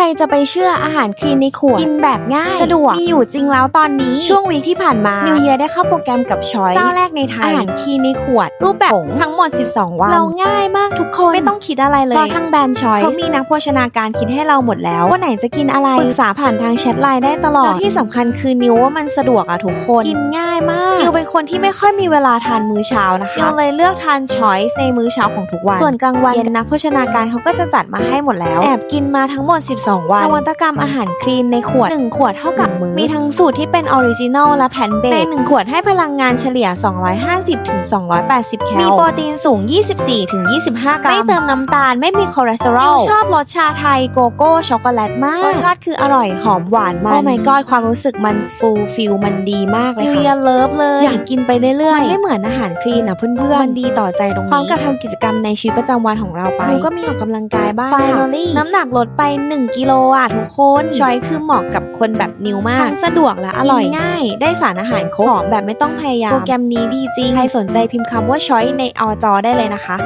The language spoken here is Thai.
รจะไปเชื่ออาหารคลีนในขวด กินแบบง่าย สะดวก มีอยู่จริงแล้วตอนนี้ ช่วงวีคที่ผ่านมา New Year ได้เข้าโปรแกรมกับช้อยเจ้าแรกในไทย อาหารคลีนในขวด รูปแบบผงทั้งหมด 12 วัน เราง่ายมากทุกคน ไม่ต้องคิดอะไรเลยเพราะทางแบรนด์ช้อยเขามีนักโภชนาการคิดให้เราหมดแล้ว ว่าไหนจะกินอะไร ปรึกษาผ่านทางแชทไลน์ได้ตลอดแล้วที่สำคัญคือนิวว่ามันสะดวกอะทุกคน กินง่ายมาก นิวเป็นคนที่ไม่ค่อยมีเวลาทานมื้อเช้านะคะนิวเลยเลือกทานช้อยในมื้อเช้าของทุกวัน ส่วนกลางวันเย็นนักโภชนาการเขาก็จะจัดมาให้หมดแล้ว แอบกินมาทั้งหมด 12วันนวัตกรรมอาหารคลีนในขวด 1 ขวดเท่ากับมื้อมีทั้งสูตรที่เป็นออริจินอลและแพนเบใน1ขวดให้พลังงานเฉลี่ย 250ถึง280 แคล มีโปรตีนสูง 24ถึง25 กรัม ไม่เติมน้ำตาล ไม่มีคอเลสเตอรอล ชอบรสชาไทยโกโก้ช็อกโกแลตมาก รสชาติคืออร่อยหอมหวานมัน โอ้ my god ความรู้สึกมันฟูลฟิลมันดีมากเลยค่ะ New Year Love เลย อยากกินไปเรื่อยๆมันไม่เหมือนอาหารคลีนนะเพื่อนๆ มันดีต่อใจตรงนี้ พร้อมกับทำกิจกรรมในชีวิตประจำวันของเราไปหนูก็มีออกกำลังกายบ้าง Finally น้ำหนักลดไป1กิโลอะทุกคนชอยคือเหมาะกับคนแบบนิวมากทั้งสะดวกและอร่อยง่าย ได้สารอาหารครบหอมแบบไม่ต้องพยายาม โปรแกรมนี้ดีจริง ใครสนใจพิมพ์คำว่าชอยในอจอได้เลยนะคะ